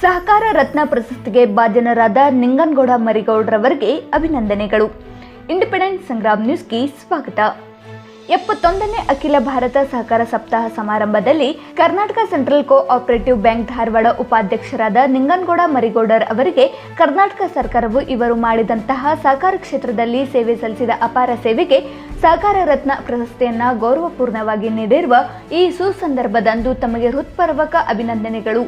ಸಹಕಾರ ರತ್ನ ಪ್ರಶಸ್ತಿಗೆ ಭಾಜನರಾದ ನಿಂಗನ್ಗೌಡ ಮರಿಗೌಡ್ರವರಿಗೆ ಅಭಿನಂದನೆಗಳು. ಇಂಡಿಪೆಂಡೆಂಟ್ ಸಂಗ್ರಾಮ್ ನ್ಯೂಸ್ಗೆ ಸ್ವಾಗತ. ಎಪ್ಪತ್ತೊಂದನೇ ಅಖಿಲ ಭಾರತ ಸಹಕಾರ ಸಪ್ತಾಹ ಸಮಾರಂಭದಲ್ಲಿ Karnataka central cooperative bank Dharwad ಉಪಾಧ್ಯಕ್ಷರಾದ ನಿಂಗನ್ಗೌಡ ಮರಿಗೌಡರ್ ಅವರಿಗೆ ಕರ್ನಾಟಕ ಸರ್ಕಾರವು ಇವರು ಮಾಡಿದಂತಹ ಸಹಕಾರ ಕ್ಷೇತ್ರದಲ್ಲಿ ಸೇವೆ ಸಲ್ಲಿಸಿದ ಅಪಾರ ಸೇವೆಗೆ ಸಹಕಾರ ರತ್ನ ಪ್ರಶಸ್ತಿಯನ್ನು ಗೌರವಪೂರ್ಣವಾಗಿ ನೀಡಿರುವ ಈ ಸುಸಂದರ್ಭದಂದು ತಮಗೆ ಹೃತ್ಪೂರ್ವಕ ಅಭಿನಂದನೆಗಳು.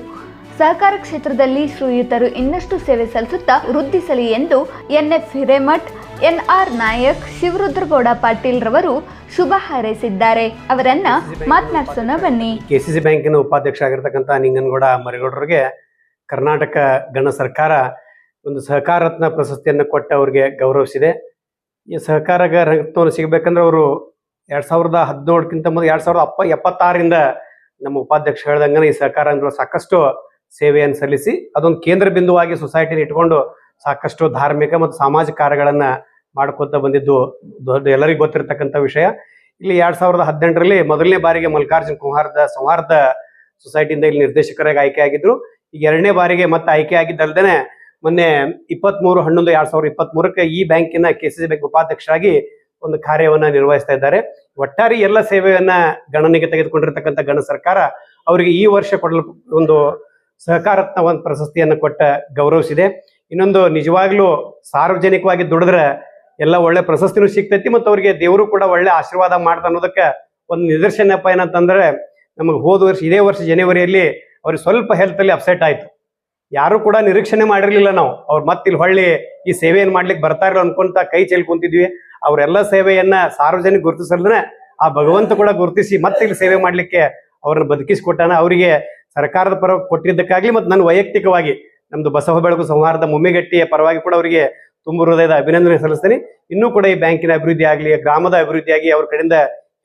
ಸಹಕಾರ ಕ್ಷೇತ್ರದಲ್ಲಿ ಶ್ರೀಯುತರು ಇನ್ನಷ್ಟು ಸೇವೆ ಸಲ್ಲಿಸುತ್ತಾ ವೃದ್ಧಿಸಲಿ ಎಂದು N F Hiremath, N R Nayak, Shivarudragouda Patil ರವರು ಶುಭ ಹಾರೈಸಿದ್ದಾರೆ. ಅವರನ್ನ ಮಾತನಾಡಿಸೋಣ ಬನ್ನಿ. ಕೆಸಿಸಿ ಬ್ಯಾಂಕಿನ ಉಪಾಧ್ಯಕ್ಷ ಆಗಿರ್ತಕ್ಕಂಥ ನಿಂಗನಗೌಡ ಮರಿಗೌಡರಿಗೆ ಕರ್ನಾಟಕ ಗಣ ಸರ್ಕಾರ ಒಂದು ಸಹಕಾರ ರತ್ನ ಪ್ರಶಸ್ತಿಯನ್ನು ಕೊಟ್ಟು ಅವರಿಗೆ ಗೌರವಿಸಿದೆ. ಈ ಸಹಕಾರ ರತ್ನವನ್ನು ಸಿಗಬೇಕಂದ್ರೆ ಅವರು ಎರಡ್ ಸಾವಿರದ ಹದಿನೇಳಕ್ಕಿಂತ ಮೊದಲು ಎರಡ್ ಸಾವಿರದ ಅಪ್ಪ ಎಪ್ಪತ್ತಾರರಿಂದ ನಮ್ಮ ಉಪಾಧ್ಯಕ್ಷ ಹೇಳ್ದಂಗೆ ಈ ಸಹಕಾರ ಅಂದ್ರೆ ಸಾಕಷ್ಟು ಸೇವೆಯನ್ನು ಸಲ್ಲಿಸಿ ಅದೊಂದು ಕೇಂದ್ರ ಬಿಂದುವಾಗಿ ಸೊಸೈಟಿನ ಇಟ್ಕೊಂಡು ಸಾಕಷ್ಟು ಧಾರ್ಮಿಕ ಮತ್ತು ಸಾಮಾಜಿಕ ಕಾರ್ಯಗಳನ್ನ ಮಾಡ್ಕೊತ ಬಂದಿದ್ದು ದೊಡ್ಡ ಎಲ್ಲರಿಗೂ ಗೊತ್ತಿರತಕ್ಕಂಥ ವಿಷಯ. ಇಲ್ಲಿ ಎರಡ್ ಸಾವಿರದ ಹದಿನೆಂಟರಲ್ಲಿ ಮೊದಲನೇ ಬಾರಿಗೆ ಮಲ್ಲಿಕಾರ್ಜುನ್ ಕುಮಾರದ ಸೌಹಾರ್ದ ಸೊಸೈಟಿಯಿಂದ ಇಲ್ಲಿ ನಿರ್ದೇಶಕರಾಗಿ ಆಯ್ಕೆ ಆಗಿದ್ರು ಈಗ ಎರಡನೇ ಬಾರಿಗೆ ಮತ್ತೆ ಆಯ್ಕೆ ಆಗಿದ್ದಲ್ದೇನೆ ಮೊನ್ನೆ ಇಪ್ಪತ್ಮೂರು ಹನ್ನೊಂದು ಎರಡ್ ಸಾವಿರದ ಇಪ್ಪತ್ಮೂರಕ್ಕೆ ಈ ಬ್ಯಾಂಕಿನ ಕೆ ಸಿ ಸಿ ಬ್ಯಾಂಕ್ ಉಪಾಧ್ಯಕ್ಷರಾಗಿ ಒಂದು ಕಾರ್ಯವನ್ನ ನಿರ್ವಹಿಸ್ತಾ ಇದ್ದಾರೆ. ಒಟ್ಟಾರೆ ಎಲ್ಲ ಸೇವೆಯನ್ನ ಗಣನೆಗೆ ತೆಗೆದುಕೊಂಡಿರ್ತಕ್ಕಂಥ ಗಣ ಸರ್ಕಾರ ಅವರಿಗೆ ಈ ವರ್ಷ ಕೊಡಲು ಒಂದು ಸಹಕಾರತ್ನ ಒಂದು ಪ್ರಶಸ್ತಿಯನ್ನು ಕೊಟ್ಟ ಗೌರವಿಸಿದೆ. ಇನ್ನೊಂದು ನಿಜವಾಗ್ಲೂ ಸಾರ್ವಜನಿಕವಾಗಿ ದುಡಿದ್ರೆ ಎಲ್ಲ ಒಳ್ಳೆ ಪ್ರಶಸ್ತಿನೂ ಸಿಗ್ತೈತಿ ಮತ್ತು ಅವ್ರಿಗೆ ದೇವರು ಕೂಡ ಒಳ್ಳೆ ಆಶೀರ್ವಾದ ಮಾಡ್ತ ಅನ್ನೋದಕ್ಕೆ ಒಂದು ನಿದರ್ಶನಪ್ಪ ಏನಂತಂದ್ರೆ ನಮಗೆ ಹೋದ ವರ್ಷ, ಇದೇ ವರ್ಷ ಜನವರಿಯಲ್ಲಿ ಅವ್ರಿಗೆ ಸ್ವಲ್ಪ ಹೆಲ್ತ್ ಅಲ್ಲಿ ಅಪ್ಸೆಟ್ ಆಯ್ತು. ಯಾರು ಕೂಡ ನಿರೀಕ್ಷಣೆ ಮಾಡಿರಲಿಲ್ಲ ನಾವು. ಅವ್ರು ಮತ್ತಿಲ್ಲಿ ಹೊಳ್ಳಿ ಈ ಸೇವೆಯನ್ನು ಮಾಡ್ಲಿಕ್ಕೆ ಬರ್ತಾರಲ್ಲ ಅನ್ಕೊಂತ ಕೈ ಚೆಲ್ ಕುಂತಿದ್ವಿ. ಅವರೆಲ್ಲ ಸೇವೆಯನ್ನ ಸಾರ್ವಜನಿಕ ಗುರುತಿಸಲ್ದನೆ ಆ ಭಗವಂತ ಕೂಡ ಗುರುತಿಸಿ ಮತ್ತೆ ಇಲ್ಲಿ ಸೇವೆ ಮಾಡ್ಲಿಕ್ಕೆ ಅವ್ರನ್ನ ಬದುಕಿಸಿಕೊಟ್ಟಾನ. ಅವರಿಗೆ ಸರ್ಕಾರದ ಪರ ಕೊಟ್ಟಿದ್ದಕ್ಕಾಗಲಿ ಮತ್ತು ನನ್ನ ವೈಯಕ್ತಿಕವಾಗಿ ನಮ್ಮದು ಬಸವ ಬೆಳಗು ಸಂಹಾರದ ಮುಮ್ಮಿಗಟ್ಟಿಯ ಪರವಾಗಿ ಕೂಡ ಅವರಿಗೆ ತುಂಬ ಹೃದಯದ ಅಭಿನಂದನೆ ಸಲ್ಲಿಸ್ತೇನೆ. ಇನ್ನೂ ಕೂಡ ಈ ಬ್ಯಾಂಕಿನ ಅಭಿವೃದ್ಧಿ ಆಗಲಿ, ಗ್ರಾಮದ ಅಭಿವೃದ್ಧಿಯಾಗಿ ಅವ್ರ ಕಡೆಯಿಂದ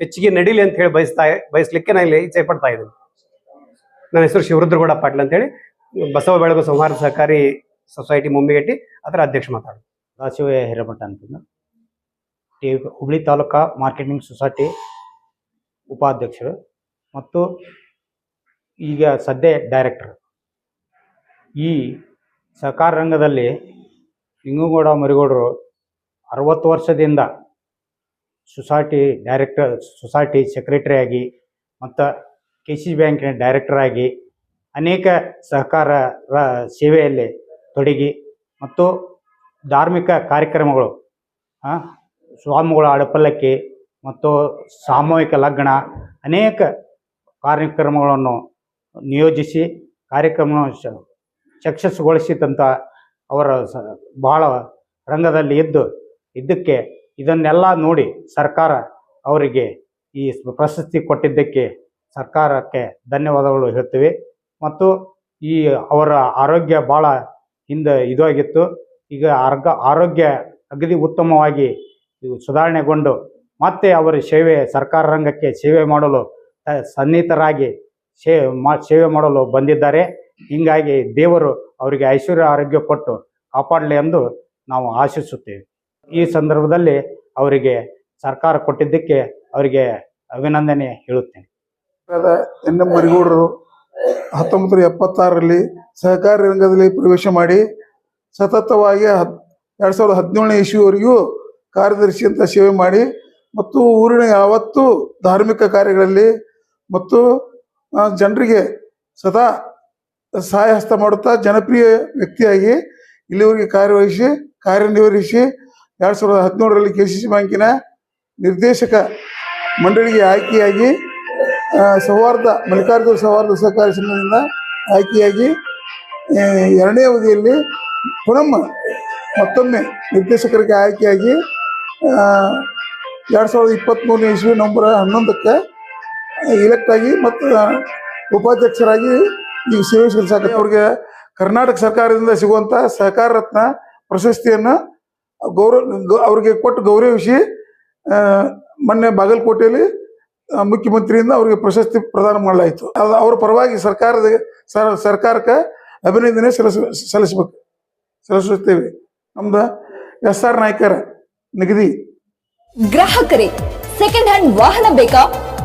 ಹೆಚ್ಚಿಗೆ ನಡೀಲಿ ಅಂತ ಹೇಳಿ ಬಯಸ್ತಾ, ಬಯಸ್ಲಿಕ್ಕೆ ನಾನು ಇಲ್ಲಿ ಇಚ್ಛೆ ಪಡ್ತಾ ಇದ್ದೀನಿ. ನನ್ನ ಹೆಸರು ಶಿವರುದ್ರಗೌಡ ಪಾಟೀಲ್ ಅಂತೇಳಿ. ಬಸವ ಬೆಳಗು ಸಂಹಾರ ಸಹಕಾರಿ ಸೊಸೈಟಿ ಮುಮ್ಮಿಗಟ್ಟಿ ಅದರ ಅಧ್ಯಕ್ಷ ಮಾತಾಡೋದು ದಾಸಿವ ಹಿರೇಮಠ ಅಂತ T, Hubli taluka marketing society ಉಪಾಧ್ಯಕ್ಷರು. ಮತ್ತು ಈಗ ಸದ್ಯ ಡೈರೆಕ್ಟರ್ ಈ ಸಹಕಾರ ರಂಗದಲ್ಲಿ ಲಿಂಗಗೌಡ ಮರಿಗೌಡರು ಅರವತ್ತು ವರ್ಷದಿಂದ ಸೊಸೈಟಿ ಡೈರೆಕ್ಟರ್ ಸೊಸೈಟಿ ಸೆಕ್ರೆಟರಿ ಆಗಿ ಮತ್ತು ಕೆ ಸಿ ಬ್ಯಾಂಕಿನ ಡೈರೆಕ್ಟರ್ ಆಗಿ ಅನೇಕ ಸಹಕಾರ ಸೇವೆಯಲ್ಲಿ ತೊಡಗಿ ಮತ್ತು ಧಾರ್ಮಿಕ ಕಾರ್ಯಕ್ರಮಗಳು ಸ್ವಾಮಿಗಳ ಅಡಪಲ್ಲಕ್ಕಿ ಮತ್ತು ಸಾಮೂಹಿಕ ಲಗ್ನ ಅನೇಕ ಕಾರ್ಯಕ್ರಮಗಳನ್ನು ನಿಯೋಜಿಸಿ ಕಾರ್ಯಕ್ರಮವನ್ನು ಯಶಸ್ಸುಗೊಳಿಸಿದಂಥ ಅವರ ಸ, ಬಹಳ ರಂಗದಲ್ಲಿ ಇದ್ದು ಇದ್ದಕ್ಕೆ ಇದನ್ನೆಲ್ಲ ನೋಡಿ ಸರ್ಕಾರ ಅವರಿಗೆ ಈ ಪ್ರಶಸ್ತಿ ಕೊಟ್ಟಿದ್ದಕ್ಕೆ ಸರ್ಕಾರಕ್ಕೆ ಧನ್ಯವಾದಗಳು ಹೇಳ್ತೀವಿ. ಮತ್ತು ಈ ಅವರ ಆರೋಗ್ಯ ಭಾಳ ಹಿಂದೆ ಇದಾಗಿತ್ತು. ಈಗ ಆರ್ಗ, ಆರೋಗ್ಯ ಅಗದಿ ಉತ್ತಮವಾಗಿ ಸುಧಾರಣೆಗೊಂಡು ಮತ್ತೆ ಅವರ ಸೇವೆ, ಸರ್ಕಾರ ರಂಗಕ್ಕೆ ಸೇವೆ ಮಾಡಲು ಸನ್ನಿಹಿತರಾಗಿ ಸೇ ಮಾ, ಸೇವೆ ಮಾಡಲು ಬಂದಿದ್ದಾರೆ. ಹೀಗಾಗಿ ದೇವರು ಅವರಿಗೆ ಐಶ್ವರ್ಯ, ಆರೋಗ್ಯ ಕೊಟ್ಟು ಕಾಪಾಡಲಿ ಎಂದು ನಾವು ಆಶಿಸುತ್ತೇವೆ. ಈ ಸಂದರ್ಭದಲ್ಲಿ ಅವರಿಗೆ ಸರ್ಕಾರ ಕೊಟ್ಟಿದ್ದಕ್ಕೆ ಅವರಿಗೆ ಅಭಿನಂದನೆ ಹೇಳುತ್ತೇನೆ. ಎನ್ ಎಂ ಮರಿಗೌಡರು ಹತ್ತೊಂಬತ್ತು ನೂರ ಎಪ್ಪತ್ತಾರರಲ್ಲಿ ಸಹಕಾರಿ ರಂಗದಲ್ಲಿ ಪ್ರವೇಶ ಮಾಡಿ ಸತತವಾಗಿ ಹತ್ ಎರಡು ಸಾವಿರದ ಹದಿನೇಳನೇ ಇಸ್ವಿವರೆಗೂ ಕಾರ್ಯದರ್ಶಿ ಅಂತ ಸೇವೆ ಮಾಡಿ ಮತ್ತು ಊರಿನ ಯಾವತ್ತೂ ಧಾರ್ಮಿಕ ಕಾರ್ಯಗಳಲ್ಲಿ ಮತ್ತು ಜನರಿಗೆ ಸದಾ ಸಹಾಯ ಹಸ್ತ ಮಾಡುತ್ತಾ ಜನಪ್ರಿಯ ವ್ಯಕ್ತಿಯಾಗಿ ಇಲ್ಲಿವರೆಗೆ ಕಾರ್ಯವಹಿಸಿ ಕಾರ್ಯನಿರ್ವಹಿಸಿ ಎರಡು ಸಾವಿರದ ಹದಿನೇಳರಲ್ಲಿ ಕೆ ಸಿ ಸಿ ಬ್ಯಾಂಕಿನ ನಿರ್ದೇಶಕ ಮಂಡಳಿಗೆ ಆಯ್ಕೆಯಾಗಿ ಸೌಹಾರ್ದ, ಮಲ್ಲಿಕಾರ್ಜುನ ಸೌಹಾರ್ದ ಸಹಕಾರಿ ಸಂಘದಿಂದ ಆಯ್ಕೆಯಾಗಿ ಎರಡನೇ ಅವಧಿಯಲ್ಲಿ ಪುನಃ ಮತ್ತೊಮ್ಮೆ ನಿರ್ದೇಶಕರಿಗೆ ಆಯ್ಕೆಯಾಗಿ ಎರಡು ಸಾವಿರದ ಇಪ್ಪತ್ತ್ಮೂರನೇ ಇಸ್ವಿ ನವಂಬರ್ ಹನ್ನೊಂದಕ್ಕೆ ಇಲೆಕ್ಟ್ ಆಗಿ ಮತ್ತು ಉಪಾಧ್ಯಕ್ಷರಾಗಿ ಈ ಸೇವೆ ಸಲ್ಲಿಸಾಕ ಅವ್ರಿಗೆ ಕರ್ನಾಟಕ ಸರ್ಕಾರದಿಂದ ಸಿಗುವಂಥ ಸಹಕಾರ ರತ್ನ ಪ್ರಶಸ್ತಿಯನ್ನು ಗೌರವ ಅವ್ರಿಗೆ ಕೊಟ್ಟು ಗೌರವಿಸಿ ಮೊನ್ನೆ ಬಾಗಲಕೋಟೆಯಲ್ಲಿ ಮುಖ್ಯಮಂತ್ರಿಯಿಂದ ಅವರಿಗೆ ಪ್ರಶಸ್ತಿ ಪ್ರದಾನ ಮಾಡಲಾಯಿತು. ಅದು ಅವರ ಪರವಾಗಿ ಸರ್ಕಾರದ, ಸರ್- ಸರ್ಕಾರಕ್ಕೆ ಅಭಿನಂದನೆ ಸಲ್ಲಿಸ, ಸಲ್ಲಿಸ್ಬೇಕು. ಸಲ್ಲಿಸುತ್ತೇವೆ. ನಮ್ದು ಎಸ್ ಆರ್ ನಾಯ್ಕರ ನಿಗದಿ. ಗ್ರಾಹಕರೇ ಸೆಕೆಂಡ್ ಹ್ಯಾಂಡ್ ವಾಹನ ಬೇಕಾ?